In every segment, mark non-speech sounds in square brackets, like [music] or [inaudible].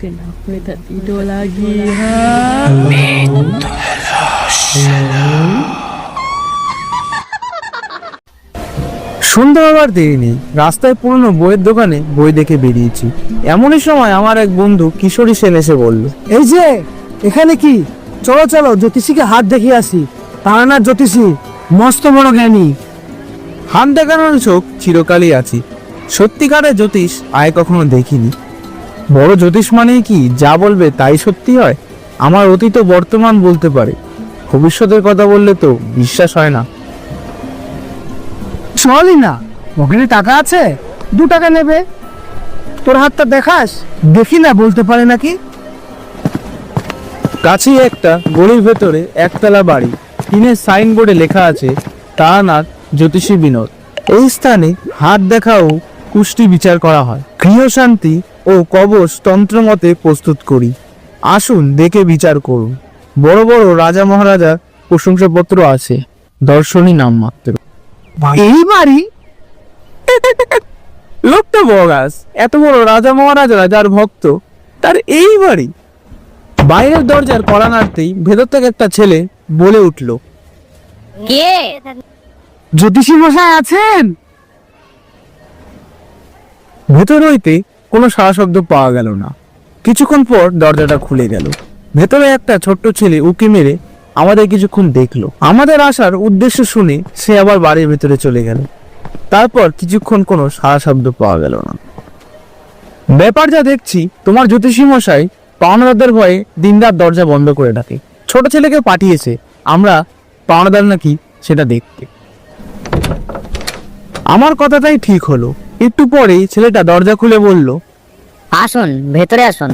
Kenapa tak tidur lagi, ha? সন্ধ্যা আবার দেরি নেই রাস্তায় পুরনো বইয়ের দোকানে বই দেখে বেরিয়েছি। এমনই সময় আমার এক বন্ধু কিশোরী সেন এসে বলল এই যে এখানে কি? চলো চলো জ্যোতিষীকে হাত দেখে আসি। তারানাথ জ্যোতিষী মস্ত বড় জ্ঞানী। হাত দেখানোর চোখ চিরকালই আছি। সত্যিকারের জ্যোতিষ আয় কখনো দেখিনি। বড় জ্যোতিষ মানেই কি? যা বলবে তাই সত্যি হয়? আমার অতীত বর্তমান বলতে পারে। ভবিষ্যতের কথা বললে তো বিশ্বাস হয় না। চলই না। ওখানে টাকা আছে? দু টাকা নেবে। তোর হাতটা দেখাস? দেখি না বলতে পারে নাকি? কাছেই একটা গলির ভেতরে একতলা বাড়ি। টিনের সাইনবোর্ডে লেখা আছে তারানাথ জ্যোতিষী বিনোদ। এই স্থানে হাত দেখা ও কুষ্টি বিচার করা হয়। গৃহশান্তি ও কবচ তন্ত্রমতে প্রস্তুত করি। আসুন দেখে বিচার করুন। বড় বড় রাজা মহারাজার প্রশংসাপত্র আছে। দর্শনী নাম মাত্র এই বাড়ি? লোকটা বগাস। এত বড় রাজা মহারাজা যার ভক্ত। তার এই বাড়ি? বাইরের দরজার কড়া নাড়তেই ভেতর থেকে একটা ছেলে বলে উঠল কে? জ্যোতিষী মশাই আছেন? ভেতর হইতে কোনো সারা শব্দ পাওয়া গেল না। কিছুক্ষণ পর দরজাটা খুলে গেল। ভেতরে একটা ছোট্ট ছেলে উকি মেরে আমাদের কিছুক্ষণ দেখল। আমাদের আসার উদ্দেশ্য শুনে সে আবার বাড়ির ভেতরে চলে গেল। তারপর কিছুক্ষণ কোনো সারা শব্দ পাওয়া গেল না। ব্যাপার যা দেখছি তোমার জ্যোতিষী মশাই পাওনাদারদের ভয়ে দিনরাত দরজা বন্ধ করে ডাকে ছোট ছেলেকে পাঠিয়েছে। আমরা পাওনাদার নাকি সেটা দেখতে। আমার কথাটাই ঠিক হলো। একটু পরেই ছেলেটা দরজা খুলে বলল আসুন ভেতরে আসুন।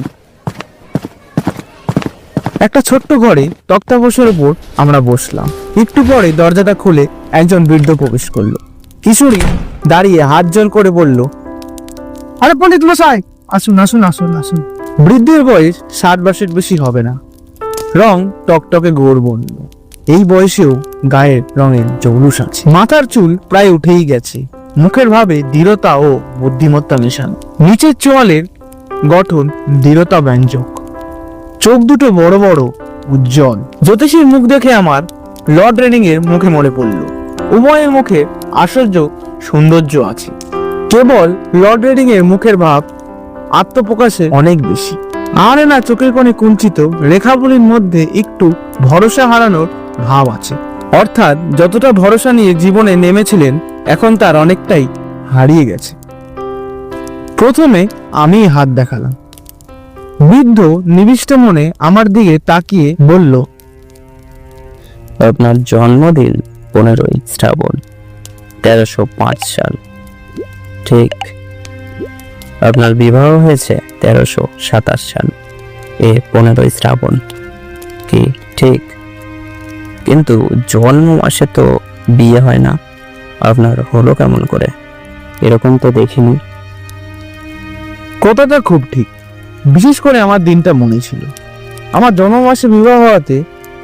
একটা ছোট্ট ঘরে তক্তা বসের উপর আমরা বসলাম। একটু পরে দরজাটা খুলে একজন বৃদ্ধ প্রবেশ করল। কিশোরী দাঁড়িয়ে হাত জল করে বলল আরে পণ্ডিত মশাই আসুন আসুন আসুন আসুন। বৃদ্ধের বয়স ষাট বছর বেশি হবে না। রং টকটকে গোর এই বয়সেও গায়ের রঙের জৌলুস আছে। মাথার চুল প্রায় উঠেই গেছে। মুখের ভাবে দৃঢ়তা ও বুদ্ধিমত্তা মেশানো। নিচের চোয়ালের গঠন দৃঢ়তা ব্যঞ্জক। চোখ দুটো বড় বড়, উজ্জ্বল। জ্যোতিষীর মুখ দেখে আমার লর্ড রেনিং এর মুখে মনে পড়ল, উভয়ের মুখে আশ্চর্য সৌন্দর্য আছে। কেবল লর্ড রেডিং এর মুখের ভাব আত্মপ্রকাশে অনেক বেশি। আর না, চোখের কোণে কুঞ্চিত রেখাগুলির মধ্যে একটু ভরসা হারানোর ভাব আছে। অর্থাৎ যতটা ভরসা নিয়ে জীবনে নেমেছিলেন, এখন তার অনেকটাই হারিয়ে গেছে। প্রথমে আমি হাত দেখালাম। বৃদ্ধ নিবিষ্ট মনে আমার দিকে তাকিয়ে বলল, আপনার জন্মদিন পনেরোই শ্রাবণ তেরোশো পাঁচ সাল। ঠিক আপনার বিবাহ হয়েছে তেরোশো সাতাশ সাল। এ পনেরোই শ্রাবণ। কি ঠিক? কিন্তু জন্ম মাসে তো বিয়ে হয় না। আপনার হলো কেমন করে? এরকম তো দেখিনি। কথাটা খুব ঠিক। বিশেষ করে আমার দিনটা মনে ছিল। আমার জন্ম মাসে বিবাহ হওয়াতে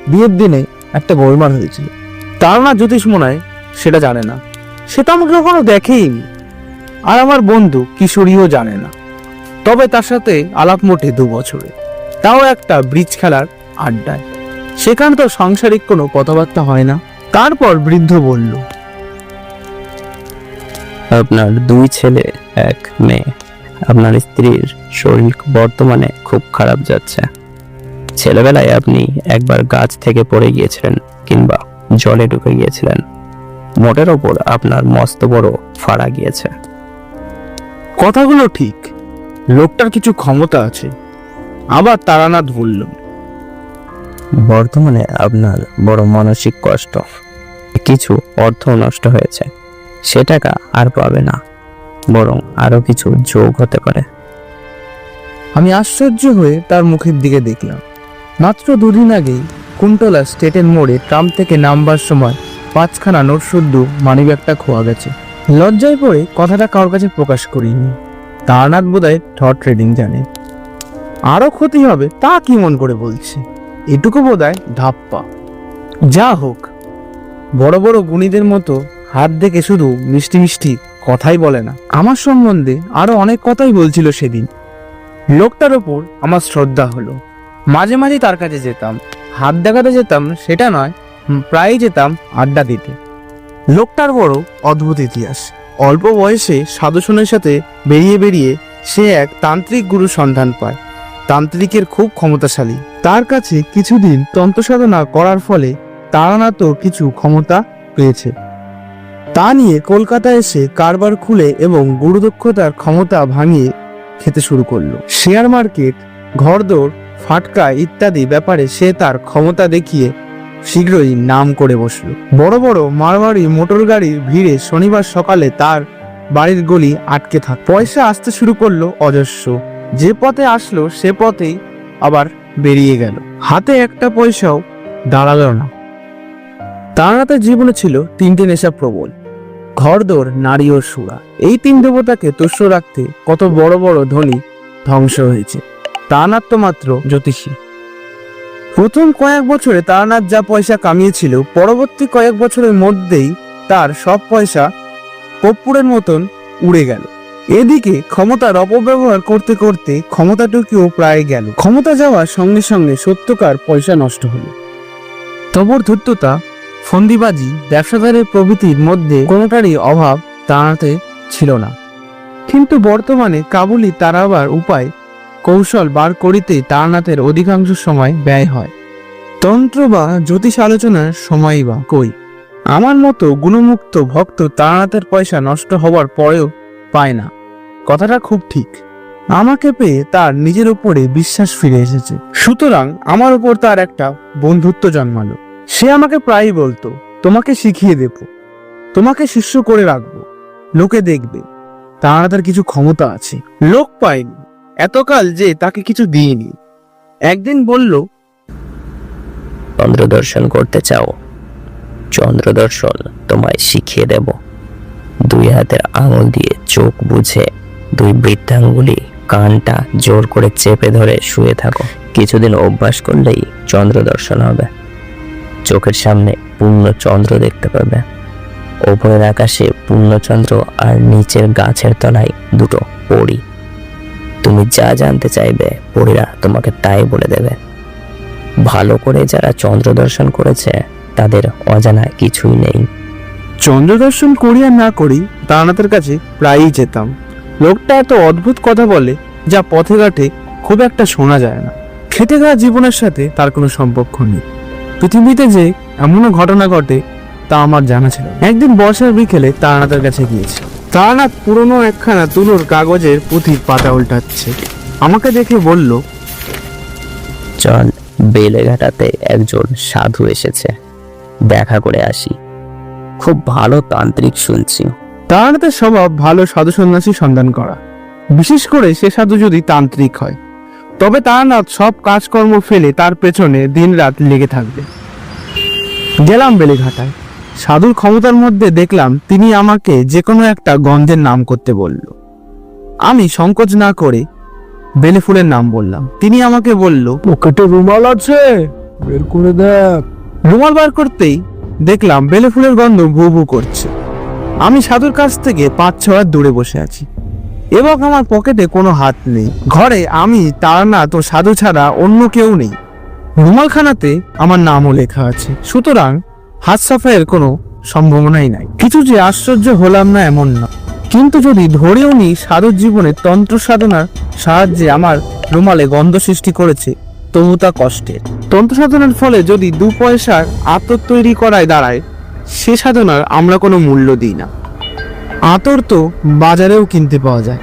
বিয়ের দিনে একটা গোলমাল হয়েছিল। তার না জ্যোতিষ মনায় সেটা জানে না। সেটা আমাকে কখনো দেখেইনি। আর আমার বন্ধু কিশোরীও জানে না। তবে তার সাথে আলাপ মোটে দু বছরে। তাও একটা ব্রিজ খেলার আড্ডায়। সেখানে তো সাংসারিক কোনো কথাবার্তা হয় না। তারপর বৃদ্ধ বলল, আপনার দুই ছেলে, এক মেয়ে। আপনার স্ত্রীর শরীর বর্তমানে খুব খারাপ যাচ্ছে। ছেলেবেলায় আপনি একবার গাছ থেকে পড়ে গিয়েছিলেন কিংবা জলে ঢুকে গিয়েছিলেন। মোটের ওপর আপনার মস্ত বড় ফাড়া গিয়েছে। কথাগুলো ঠিক। লোকটার কিছু ক্ষমতা আছে। আবার তারানাথ বলল বর্তমানে আপনার বড় মানসিক কষ্ট কিছু অর্থ নষ্ট হয়েছে। সে টাকা আর পাবে না বরং আরও কিছু যোগ হতে পারে। আমি আশ্চর্য হয়ে তার মুখের দিকে দেখলাম। মাত্র দুদিন আগেই কুন্তলা স্টেটের মোড়ে ট্রাম থেকে নামবার সময় পাঁচখানা নোট শুদ্ধ মানিব্যাগটা খোয়া গেছে। লজ্জায় পড়ে কথাটা কারোর কাছে প্রকাশ করিনি। তারনাথ বোধহয় থট ট্রেডিং জানে। আরও ক্ষতি হবে, তা কি মন করে বলছে? এটুকু বোধহয় ধাপ্পা। যা হোক, বড় বড় গুণীদের মতো হাত দেখে শুধু মিষ্টি মিষ্টি কথাই বলে না। আমার সম্বন্ধে আরও অনেক কথাই বলছিল সেদিন। লোকটার ওপর আমার শ্রদ্ধা হলো। মাঝে মাঝে তার কাছে যেতাম। হাত দেখাতে যেতাম, সেটা নয়, প্রায়ই যেতাম আড্ডা দিতে। লোকটার বড় অদ্ভুত ইতিহাস। অল্প বয়সে সাধুসনের সাথে বেরিয়ে বেরিয়ে সে এক তান্ত্রিক গুরু সন্ধান পায়। তান্ত্রিকের খুব ক্ষমতাশালী। তার কাছে কিছুদিন তন্ত্র সাধনা করার ফলে তারানাথও কিছু ক্ষমতা পেয়েছে। তা নিয়ে কলকাতা এসে কারবার খুলে এবং গুরুদক্ষতার ক্ষমতা ভাঙিয়ে খেতে শুরু করল। শেয়ার মার্কেট, ঘরদোর, ফাটকা ইত্যাদি ব্যাপারে সে তার ক্ষমতা দেখিয়ে শীঘ্রই নাম করে বসল। বড় বড় মারবাড়ি মোটর গাড়ির ভিড়ে শনিবার সকালে তার বাড়ির গলি আটকে থাক। পয়সা আসতে শুরু করল অজস্র। যে পথে আসলো সে পথেই আবার বেরিয়ে গেল। হাতে একটা পয়সাও দাঁড়াল না। তার হাতে জীবনে ছিল তিনটে নেশা প্রবল। ঘরদোর, নারী ও সুরা। এই তিন দেবতাকে তুষ্ট রাখতে কত বড় বড় ধনী ধ্বংস হয়েছে। তো মাত্র জ্যোতিষী। প্রথম কয়েক বছরে তারনাথ যা পয়সা কামিয়েছিল, পরবর্তী কয়েক বছরের মধ্যেই তার সব পয়সা কর্পূরের মতন উড়ে গেল। এদিকে ক্ষমতার অপব্যবহার করতে করতে ক্ষমতাটুকুও প্রায় গেল। ক্ষমতা যাওয়ার সঙ্গে সঙ্গে সত্যকার পয়সা নষ্ট হলো। তবর ধূর্ততা, ফন্দিবাজি, ব্যবসাদারের প্রভৃতির মধ্যে কোনোটারই অভাব তাড়াতে ছিল না। কিন্তু বর্তমানে কাবুলি তারাবার উপায় কৌশল বার করিতে তারনাথের অধিকাংশ সময় ব্যয় হয়। তন্ত্র বা জ্যোতিষ আলোচনার সময় বা কই? আমার মতো গুণমুক্ত ভক্ত তারনাথের পয়সা নষ্ট হওয়ার পরেও পায় না। কথাটা খুব ঠিক। আমাকে পেয়ে তার নিজের উপরে বিশ্বাস ফিরে এসেছে। সুতরাং আমার উপর তার একটা বন্ধুত্ব জন্মালো। সে আমাকে প্রায়ই বলতো, তোমাকে শিখিয়ে দেব। তোমাকে শিষ্য করে রাখব। লোকে দেখবে। তার তার কিছু ক্ষমতা আছে। লোক পায়নি। এতকাল যে তাকে কিছু দিইনি। একদিন বলল চন্দ্র দর্শন করতে চাও? চন্দ্র দর্শন তোমায় শিখিয়ে দেব। দুই হাতের আঙুল দিয়ে চোখ বুঝে দুই বৃদ্ধাঙ্গুলি কানটা জোর করে চেপে ধরে শুয়ে থাকো। কিছুদিন অভ্যাস করলেই চন্দ্র দর্শন হবে। চোখের সামনে পূর্ণ চন্দ্র দেখতে পাবে। ওপরের আকাশে পূর্ণচন্দ্র আর নিচের গাছের তলায় দুটো পরি। তুমি যা জানতে চাইবে পরীরা তোমাকে তাই বলে দেবে। ভালো করে যারা চন্দ্র দর্শন করেছে, তাদের অজানা কিছুই নেই। চন্দ্র দর্শন করি আর না করি তারানাথের কাছে প্রায়ই যেতাম। লোকটা এত অদ্ভুত কথা বলে, যা পথে ঘাটে খুব একটা শোনা যায় না। খেটে খাওয়া জীবনের সাথে তার কোনো সম্পর্ক নেই। পৃথিবীতে যে এমনও ঘটনা ঘটে, তা আমার জানা ছিল। একদিন বর্ষার বিকেলে তারানাথের কাছে গিয়েছি। তারানাথ পুরনো একখানা তুলোর কাগজের পুঁথির পাতা উল্টাচ্ছে। আমাকে দেখে বলল চল বেলেঘাটাতে একজন সাধু এসেছে। দেখা করে আসি। খুব ভালো তান্ত্রিক শুনছি। তারানাথের স্বভাব ভালো সাধু সন্ন্যাসী সন্ধান করা। বিশেষ করে সে সাধু যদি তান্ত্রিক হয়। তবে তারানাথ সব কাজকর্ম ফেলে তার পেছনে দিনরাত লেগে থাকবে। গেলাম বেলেঘাটায়। সাধুর ক্ষমতার মধ্যে দেখলাম তিনি আমাকে যে কোনো একটা গন্ধের নাম করতে বলল। আমি সংকোচ না করে বেলে ফুলের নাম বললাম। তিনি আমাকে বলল পকেটে রুমাল আছে বের করে দেখ। রুমাল বার করতেই দেখলাম বেলে ফুলের গন্ধ ভু ভু করছে। আমি সাধুর কাছ থেকে পাঁচ ছ হাত দূরে বসে আছি এবং আমার পকেটে কোনো হাত নেই। ঘরে আমি তারানাথ ও সাধু ছাড়া অন্য কেউ নেই। রুমালখানাতে আমার নামও লেখা আছে। সুতরাং হাত সাফাইয়ের কোনো সম্ভাবনাই নাই। কিছু যে আশ্চর্য হলাম না এমন না। কিন্তু যদি ধরেও নি সাধুর জীবনে তন্ত্র সাধনার সাহায্যে আমার রুমালে গন্ধ সৃষ্টি করেছে তবু তা কষ্টের। তন্ত্র সাধনার ফলে যদি দু পয়সার আতর তৈরি করায় দাঁড়ায় সে সাধনার আমরা কোনো মূল্য দিই না। আতর তো বাজারেও কিনতে পাওয়া যায়।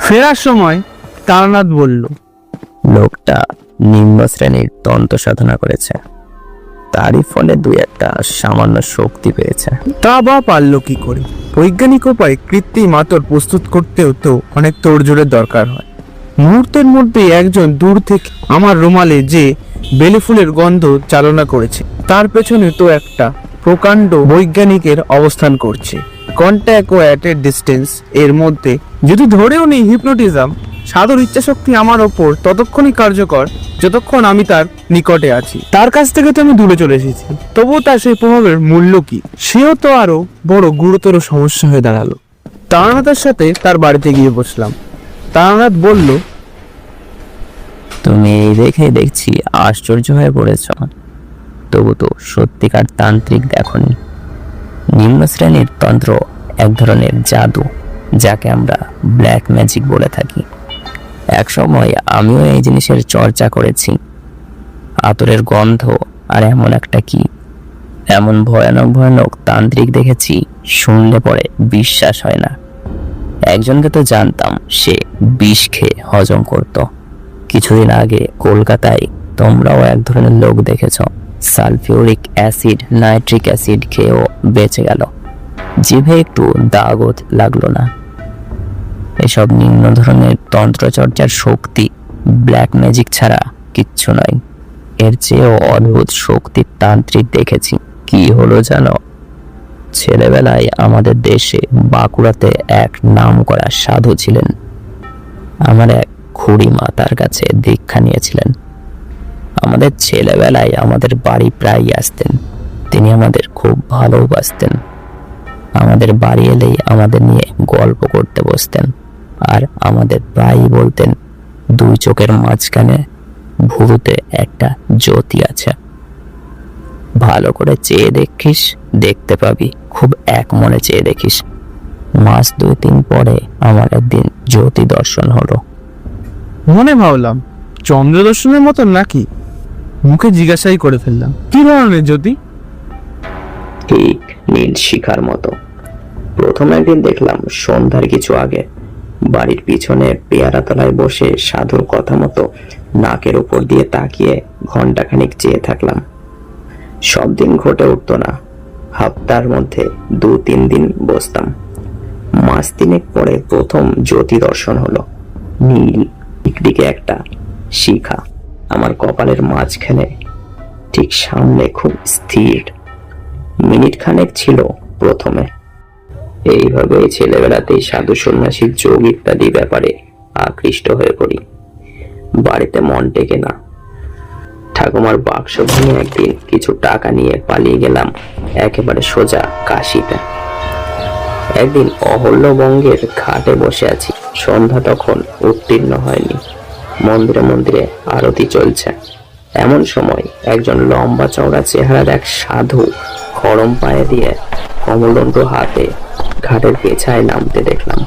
ফেরার সময় তারানাথ বলল লোকটা নিম্ন শ্রেণির তন্ত্র সাধনা করেছে। তারই ফলে দুই একটা সামান্য শক্তি পেয়েছে। তা বা পারল কি করে? বৈজ্ঞানিক উপায়ে কৃত্রিম আতর প্রস্তুত করতেও তো অনেক তোড়জোড়ের দরকার হয়। মুহূর্তের মধ্যে একজন দূর থেকে আমার রুমালে যে বেলে ফুলের গন্ধ চালনা করেছে, তার পেছনে তো একটা প্রকাণ্ড বৈজ্ঞানিকের অবস্থান করছে। কন্ট্যাক্ট ও অ্যাট এ ডিস্টেন্স এর মধ্যে, যদি ধরেও নেই হিপনোটিজম সাধুর ইচ্ছাশক্তি আমার ওপর ততক্ষণই কার্যকর, যতক্ষণ আমি তার নিকটে আছি। তার কাছ থেকে তো আমি দূরে চলে এসেছি। তবুও তার সেই প্রভাবের মূল্য কি? সেও তো আরও বড়, গুরুতর সমস্যা হয়ে দাঁড়াল। তারানাথের সাথে তার বাড়িতে গিয়ে বসলাম। তারানাথ বলল, তুমি এই দেখে দেখছি আশ্চর্য হয়ে পড়েছ। তবু তো সত্যিকার তান্ত্রিক দেখনি। নিম্ন শ্রেণির তন্ত্র এক ধরনের জাদু, যাকে আমরা ব্ল্যাক ম্যাজিক বলে থাকি। এক সময় আমিও এই জিনিসের চর্চা করেছি। আতরের গন্ধ আর এমন একটা কি? এমন ভয়ানক ভয়ানক তান্ত্রিক দেখেছি, শুনলে পরে বিশ্বাস হয় না। একজনকে তো জানতাম, সে বিষ খেয়ে হজম করতো। কিছুদিন আগে কলকাতায় তোমরাও এক ধরনের লোক দেখেছ, সালফিউরিক অ্যাসিড, নাইট্রিক অ্যাসিড খেয়েও বেঁচে গেল। জিভে একটু দাগও লাগল না। এসব নিম্ন ধরনের তন্ত্রচর্চার শক্তি ব্ল্যাক ম্যাজিক ছাড়া কিচ্ছু নয়। এর চেয়েও অদ্ভুত শক্তির তান্ত্রিক দেখেছি। কি হলো জানো? ছেলেবেলায় আমাদের দেশে বাঁকুড়াতে এক নাম করা সাধু ছিলেন। আমার এক খুড়িমা তার কাছে দীক্ষা নিয়েছিলেন। আমাদের ছেলেবেলায় আমাদের বাড়ি প্রায়ই আসতেন। তিনি আমাদের খুব ভালোবাসতেন। আমাদের বাড়ি এলেই আমাদের নিয়ে গল্প করতে বসতেন। আর আমাদের প্রায়ই বলতেন দুই চোখের মাঝখানে ভুরুতে একটা জ্যোতি আছে। ভালো করে চেয়ে দেখিস দেখতে পাবি খুব এক মনে চেয়ে দেখিস। মাস দুই তিন পরে আমার একদিন জ্যোতি দর্শন হলো। মনে ভাবলাম চন্দ্র দর্শনের মতন নাকি? মুখে জিজ্ঞাসাই করে ফেললাম কি ধরনের জ্যোতি? ঠিক নীল শিখার মতো। প্রথম একদিন দেখলাম সন্ধ্যার কিছু আগে বাড়ির পিছনে পেয়ারা তলায় বসে সাধুর কথা মতো নাকের উপর দিয়ে তাকিয়ে ঘন্টাখানিক চেয়ে থাকলাম। সব দিন ঘটে উঠতো না। হাপ্তার মধ্যে দু তিন দিন বসতাম। মাস তিনেক পরে প্রথম জ্যোতি দর্শন হলো। নীল দিকে একটা শিখা, আমার কপালের মাঝখানে ঠিক সামনে খুব স্থির। মিনিট খানেক ছিল প্রথমে। এইভাবে ছেলেবেলাতেই সাধু সন্ন্যাসীর যোগ ইত্যাদি ব্যাপারে আকৃষ্ট হয়ে পড়ি। বাড়িতে মন টেকে না। ঠাকুমার বাক্স ভেঙে একদিন কিছু টাকা নিয়ে পালিয়ে গেলাম একেবারে সোজা কাশিতে। একদিন অহল্যবঙ্গের ঘাটে বসে আছি। সন্ধ্যা তখন উত্তীর্ণ হয়নি। মন্দিরে মন্দিরে আরতি চলছে। এমন সময় একজন লম্বা চওড়া চেহারার এক সাধু খরম পায়ে দিয়ে কমলদণ্ড হাতে ঘাটের পেছায় নামতে দেখলাম।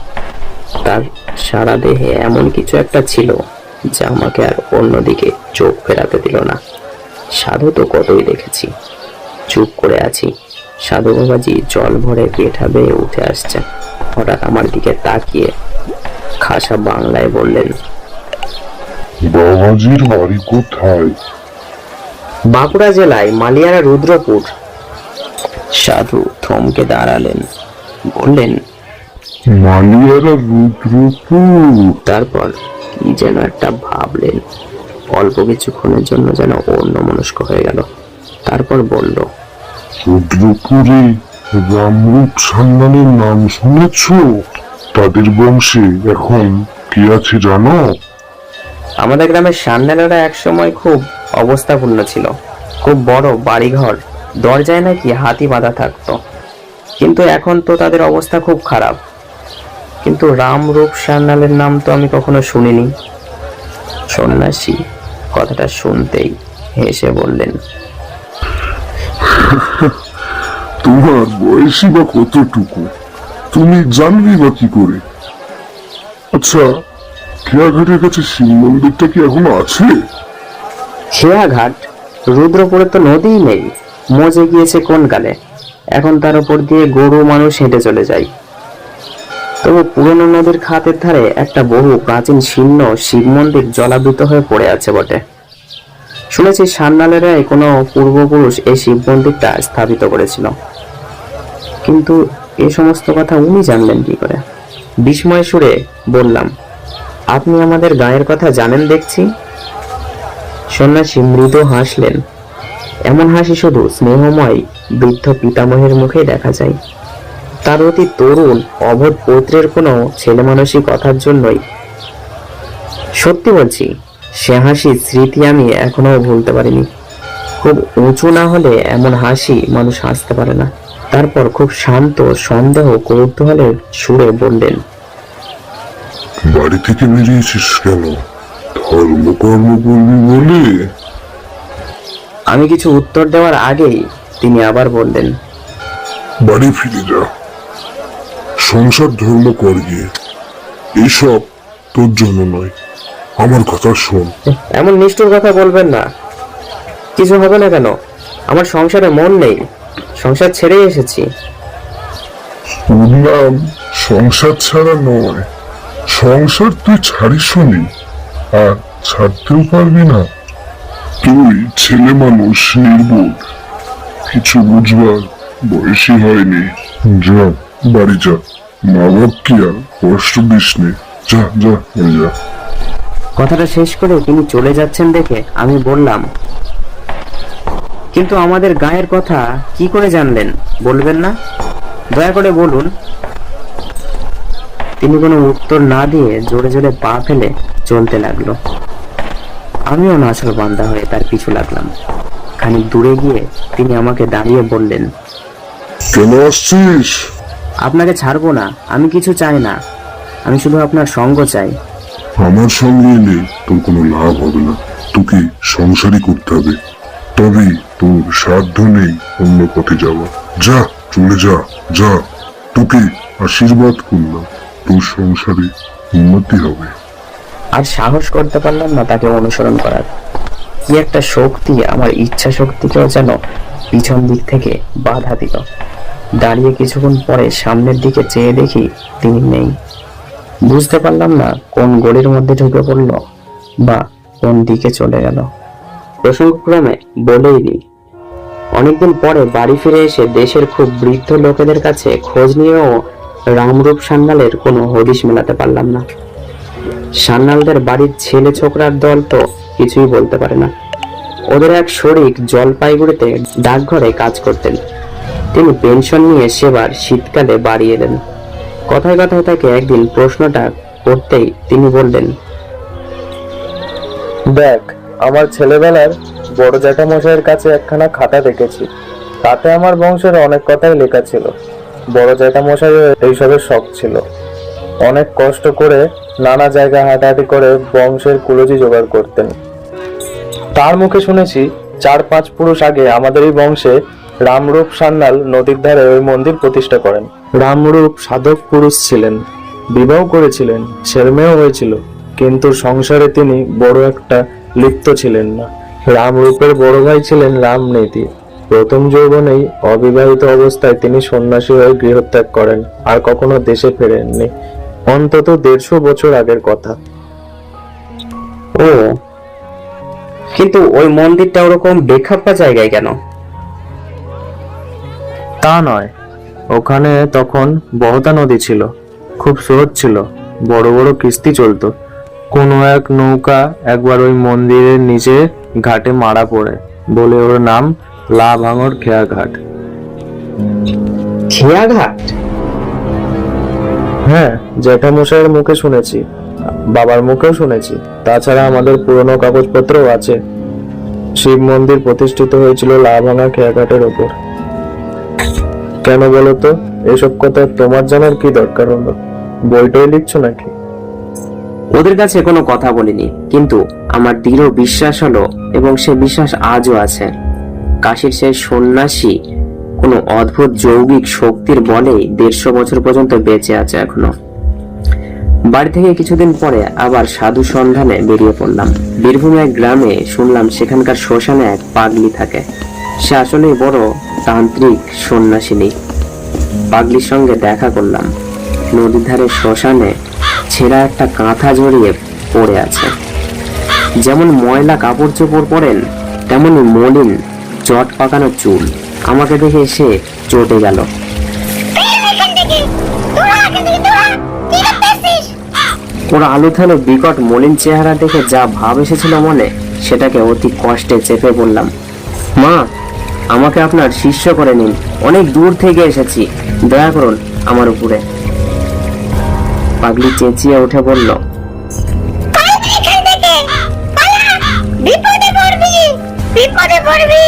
তার সারা দেহে এমন কিছু একটা ছিল যা আমাকে আর অন্যদিকে চোখ ফেরাতে দিল না। সাধু তো কতই দেখেছি। চুপ করে আছি। সাধু বাবাজি জল ভরে পেঠা বেয়ে উঠে আসছে। হঠাৎ আমার দিকে তাকিয়ে খাসা বাংলায় বললেন বাবাজির বাড়ি কোথায়? বাঁকুড়া জেলায় মালিয়ারা রুদ্রপুর। সাধু থমকে দাঁড়ালেন। বললেন মালিয়ারা রুদ্রপুর। তারপর কি যেন একটা ভাবলেন। অল্প কিছুক্ষণের জন্য যেন অন্য মনস্ক হয়ে গেল। তারপর বলল রুদ্রপুরে রামরূপ সান্যালের নাম শুনেছ? তাদের বংশে এখন কে আছে জানো? আমাদের গ্রামের সান্নালেরা একসময় খুব অবস্থাপূর্ণ ছিল। খুব বড় বাড়িঘর দরজায় নাকি হাতি বাঁধা থাকতো। কিন্তু এখন তো তাদের অবস্থা খুব খারাপ। কিন্তু রামরূপ সান্যালের নাম তো আমি কখনো শুনিনি। সন্ন্যাসী কথাটা শুনতেই হেসে বললেন তোমার বয়সই বা কতটুকু? তুমি জানবি বা কি করে? আচ্ছা খেয়াঘাটের কাছে শিব মন্দিরটা কি এখনও আছে? খেয়াঘাট রুদ্রপুরে তো নদীই নেই। মজে গিয়েছে কোন কালে? এখন তার উপর দিয়ে গরু মানুষ হেঁটে চলে যায়। তবে পুরনো নদীর খাতের ধারে একটা বহু প্রাচীন শীর্ণ শিব মন্দির জলাবৃত হয়ে পড়ে আছে বটে। শুনেছি সান্নালেরাই কোনো পূর্বপুরুষ এই শিব মন্দিরটা স্থাপিত করেছিল। কিন্তু এ সমস্ত কথা উনি জানলেন কি করে? বিস্ময় সুরে বললাম, আপনি আমাদের গায়ের কথা জানেন দেখছি? সন্ন্যাসী মৃদু হাসলেন এমন হাসি শুধু স্নেহময় বৃদ্ধ পিতামহের মুখে দেখা যায়। তার অতি তরুণ, অবধ পৌত্রের কোনো ছেলে মানুষই কথার জন্যই। সত্যি বলছি, সে হাসির স্মৃতি আমি এখনও ভুলতে পারিনি। খুব উঁচু না হলে এমন হাসি মানুষ হাসতে পারে না। তারপর খুব শান্ত, সন্দেহ, কৌতূহলের সুরে বললেন, বাড়ি থেকে বেরিয়েছিস কেন? ধর্মকর্ম করবি বলে? আমি কিছু উত্তর দেওয়ার আগেই তিনি আবার বললেন বাড়ি ফিরে যা। সংসার ধর্ম কর গিয়ে। এইসব তোর জন্য নয় আমার কথা শোন। এমন নিষ্ঠুর কথা বলবেন না। কিছু হবে না কেন? আমার সংসারে মন নেই। সংসার ছেড়ে এসেছি। শুনলাম সংসার ছাড়া নয়। সংসার তুই ছাড়িস নি আর ছাড়তেও পারবি না। তুই ছেলে মানুষ নির্বোধ কিছু বুঝবার বয়সই হয়নি। যা, বাড়ি যা। মা বাপকে আর কষ্ট দিস নে। যা যা বাড়ি যা। কথাটা শেষ করে তিনি চলে যাচ্ছেন দেখে আমি বললাম, কিন্তু আমাদের গায়ের কথা কি করে জানলেন? বলবেন না? দয়া করে বলুন। তিনি কোনো উত্তর না দিয়ে জোরে জোরে পা ফেলে চলতে লাগল। আমিও নাচল বান্দা হয়ে তার পিছু লাগলাম। খানিক দূরে গিয়ে তিনি আমাকে দাঁড়িয়ে বললেন কেন আসছিস? আপনাকে ছাড়বো না আমি কিছু চাই না। আমি শুধু আপনার সঙ্গ চাই। আমার সঙ্গে এলে তোর কোনো লাভ হবে না। তোকে সংসারই করতে হবে। তবেই তোর সাধ্য নেই অন্য পথে যাওয়া যা চলে যা যা। তোকে আশীর্বাদ করলাম। তোর সংসারে উন্নতি হবে। আর সাহস করতে পারলাম না তাকে অনুসরণ করার। কি একটা শক্তি, আমার ইচ্ছা শক্তিকেও যেন পিছন দিক থেকে বাধা দিল। দাঁড়িয়ে কিছুক্ষণ পরে সামনের দিকে চেয়ে দেখি তিনি নেই। বুঝতে পারলাম না কোন গলির মধ্যে ঢুকে পড়ল বা কোন দিকে চলে গেল। প্রসঙ্গক্রমে বলেই দিই, অনেকদিন পরে বাড়ি ফিরে এসে দেশের খুব বৃদ্ধ লোকেদের কাছে খোঁজ নিয়েও রামরূপ সান্যালের কোনো হদিশ মেলাতে পারলাম না। বাড়ির ছেলে ছোকরার দল তো কিছুই বলতে পারে না। ওদের এক শরিক জলপাইগুড়িতে ডাকঘরে কাজ করতেন। তিনি পেনশন নিয়ে সেবার শীতকালে বাড়ি এলেন। কথায় কথায় তাকে একদিন প্রশ্নটা করতেই তিনি বললেন, দেখ, আমার ছেলেবেলার বড় জ্যাঠামশাইয়ের কাছে একখানা খাতা দেখেছি। তাতে আমার বংশের অনেক কথাই লেখা ছিল। বড় জ্যাঠামশাইও এইসবের শখ ছিল। অনেক কষ্ট করে নানা জায়গায় হাঁটাহাঁটি করে বংশের কুলজি জোগাড় করতেন। তার মুখে শুনেছি, চার পাঁচ পুরুষ আগে আমাদের এই বংশে রামরূপ সান্যাল নদীর ধারে ওই মন্দির প্রতিষ্ঠা করেন। রামরূপ সাধক পুরুষ ছিলেন, বিবাহ করেছিলেন, ছেলেমেয়েও হয়েছিল, কিন্তু সংসারে তিনি বড় একটা লিপ্ত ছিলেন না। রামরূপের বড় ভাই ছিলেন রামনীতি। প্রথম যৌবনেই অবিবাহিত অবস্থায় তিনি সন্ন্যাসী হয়ে গৃহত্যাগ করেন, আর কখনো দেশে ফেরেননি। অন্তত দেড়শো বছর আগের কথা। ও। কিন্তু ওই মন্দিরটা ওরকম বেখাপ্পা জায়গায় কেন? তা নয়। ওখানে তখন বহতা নদী ছিল। খুব স্রোত ছিল। বড় বড় কিস্তি চলতো। কোনো এক নৌকা একবার ওই মন্দিরের নিচে ঘাটে মারা পড়ে বলে ওর নাম লা ভাঙর খেয়া ঘাট খেয়াঘাট? হ্যাঁ জ্যাঠামশাইয়ের মুখে শুনেছি, বাবার মুখেও শুনেছি। তাছাড়া আমাদের পুরনো কাগজপত্রও আছে। শিব মন্দির প্রতিষ্ঠিত হয়েছিল লাভাঙা খেয়াঘাটের ওপর। কেন বলো তো, এসব কথা তোমার জানার কি দরকার হলো? বইটাই লিখছো নাকি? ওদের কাছে কোনো কথা বলিনি, কিন্তু আমার দৃঢ় বিশ্বাস হলো এবং সে বিশ্বাস আজও আছে। কাশির সেই সন্ন্যাসী কোনো অদ্ভুত যৌগিক শক্তির বলেই দেড়শো বছর পর্যন্ত বেঁচে আছে এখনও। বাড়ি থেকে কিছুদিন পরে আবার সাধু সন্ধানে বেরিয়ে পড়লাম। বীরভূমে এক গ্রামে শুনলাম সেখানকার শ্মশানে এক পাগলি থাকে। সে আসলেই বড় তান্ত্রিক সন্ন্যাসিনী। পাগলির সঙ্গে দেখা করলাম। নদীর ধারে শ্মশানে ছেঁড়া একটা কাঁথা জড়িয়ে পড়ে আছে। যেমন ময়লা কাপড় চোপড় পরেন তেমনি মলিন, জট পাকানো চুল। আমাকে দেখে সে চটে গেল। ওর আলুথালো বিকট মলিন চেহারা দেখে যা ভাব এসেছিল মনে সেটাকে অতি কষ্টে চেপে বললাম মা আমাকে আপনার শিষ্য করে নিন। অনেক দূর থেকে এসেছি। দয়া করুন আমার উপরে। পাগলি চেঁচিয়ে উঠে বলল বিপদে পড়বি। বিপদে পড়বি।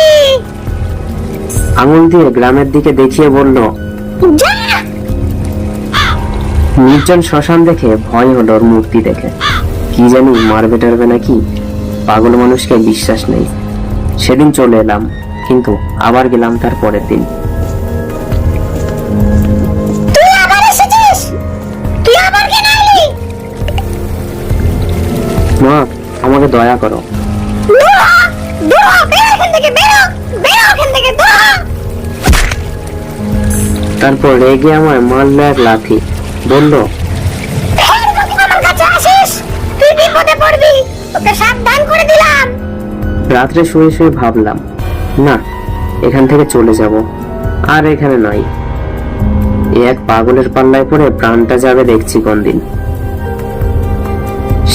আঙুল দিয়ে গ্রামের দিকে দেখিয়ে বলল নির্জন শ্মশান দেখে ভয় হলো ওর মূর্তি দেখে। কি জানি মারবে টারবে নাকি? পাগল মানুষকে বিশ্বাস নেই। সেদিন চলে এলাম কিন্তু আবার গেলাম তার পরের দিন। মা আমাকে দয়া করো। বেরো এখান থেকে বেরো বেরো এখান থেকে তারপর রেগে আমায় মারলো এক লাথি। বলল রাত্রে শুয়ে শুয়ে ভাবলাম না এখান থেকে চলে যাব। আর এখানে নয়। এ এক পাগলের পাল্লায় পড়ে প্রাণটা যাবে দেখছি কোন দিন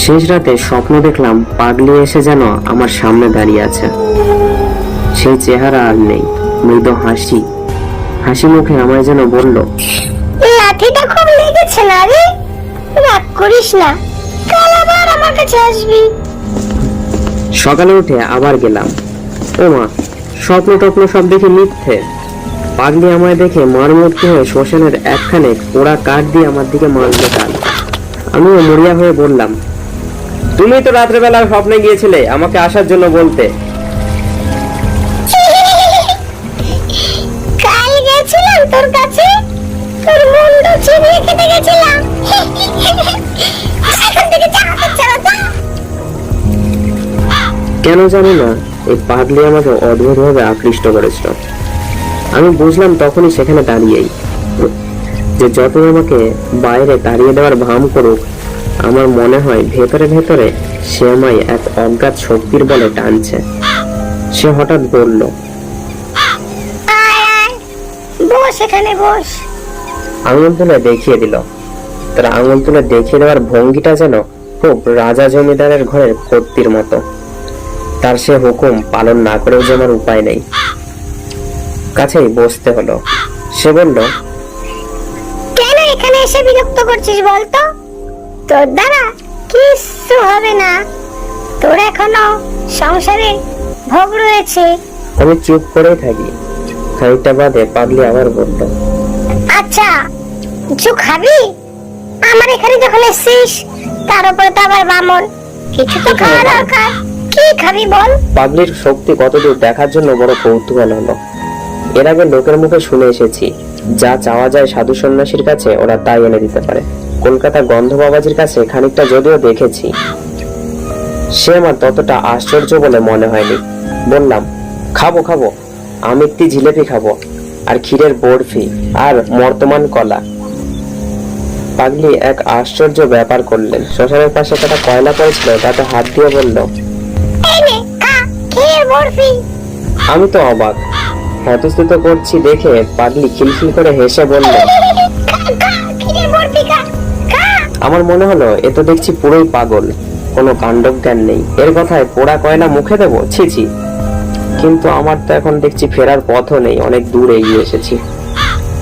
শেষ রাতে স্বপ্ন দেখলাম পাগলি এসে যেন আমার সামনে দাঁড়িয়ে আছে। সেই চেহারা আর নেই মৃদু হাসি। হাসি মুখে আমায় যেন বলল লাঠিটা খুব লেগেছে না রে? রাগ করিস না কাল আবার আমার কাছে আসবি। সকালে উঠে আবার গেলাম। ও মা স্বপ্ন টপ্ন সব দেখে মিথ্যে। পাগলি আমায় দেখে মারমূর্তি হয়ে শ্মশানের একখানে পোড়া কাঠ দিয়ে আমার দিকে মারলো কাল আমিও মরিয়া হয়ে বললাম তুমি তো রাত্রেবেলা স্বপ্নে গিয়েছিলে আমাকে আসার জন্য বলতে। খেতে গেছিলাম। কেন জানি না এই পাগলি আমাকে অদ্ভুতভাবে আকৃষ্ট করেছিল। আমি বুঝলাম তখনই সেখানে দাঁড়িয়েই। যে যতই আমাকে বাইরে তাড়িয়ে দেওয়ার ভাম করুক আমার মনে হয় ভেতরে ভেতরে সে আমায় এক অজ্ঞাত শক্তির বলে টানছে। সে হঠাৎ বলল বস এখানে বস। আঙুল তুলে দেখিয়ে দিল। তার আঙুল তুলে দেখিয়ে দেওয়ার ভঙ্গিটা যেন খুব রাজা জমিদারের ঘরের কর্তির মতো। তার সে হুকুম পালন না করেও যে আমার উপায় নেই। কাছেই বসতে হলো। সে বলল কেন এখানে এসে বিরক্ত করছিস বলতো? তোর দ্বারা কিচ্ছু হবে না। তোর এখনও সংসারে ভোগ রয়েছে। আমি চুপ করেই থাকি। খানিকটা বাদে পাগলি আবার বলল আচ্ছা কিছু খাবি? আমার এখানে যখন এসছিস তার উপরে তো আবার বামন। কিছু তো খাওয়া দরকার। কি খাবি বল? পাগলির শক্তি কতদূর দেখার জন্য বড় কৌতূহল হলো। এর আগে লোকের মুখে শুনে এসেছি যা চাওয়া যায় সাধু সন্ন্যাসীর কাছে ওরা তাই এনে দিতে পারে। কলকাতা গন্ধ বাবাজির কাছে খানিকটা যদিও দেখেছি। সে আমার ততটা আশ্চর্য বলে মনে হয়নি। বললাম খাব খাব। আমি একটি জিলেপি খাব। আর ক্ষীরের বরফি আর মর্তমান কলা। পাগলি এক আশ্চর্য ব্যাপার করলেন। শ্মশানের পাশে একটা কয়লা পড়েছিল তাতে হাত দিয়ে বলল আমি তো অবাক। হতস্থিত করছি দেখে পাগলি খিলখিল করে হেসে বলল [laughs] আমার মনে হলো এ তো দেখছি পুরোই পাগল। কোনো কাণ্ডব জ্ঞান নেই। এর কথায় পোড়া কয়লা মুখে দেবো? ছি ছি। কিন্তু আমার তো এখন দেখছি ফেরার পথও নেই, অনেক দূর এগিয়ে এসেছি।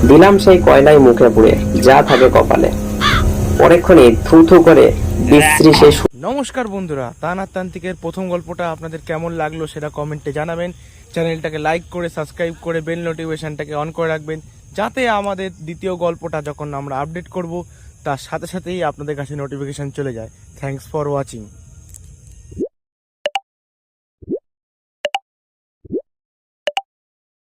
দিলাম সেই কয়লাই মুখে পুড়ে, যা থাকে কপালে। পরেক্ষণে থু থু করে বিশ্রী সেই নমস্কার বন্ধুরা তানার তান্ত্রিকের প্রথম গল্পটা আপনাদের কেমন লাগল সেটা কমেন্টে জানাবেন। চ্যানেলটাকে লাইক করে, সাবস্ক্রাইব করে, বেল নোটিফিকেশনটাকে অন করে রাখবেন, যাতে আমাদের দ্বিতীয় গল্পটা যখন আমরা আপডেট করব, তার সাথে সাথেই আপনাদের কাছে নোটিফিকেশন চলে যায়। Thanks for watching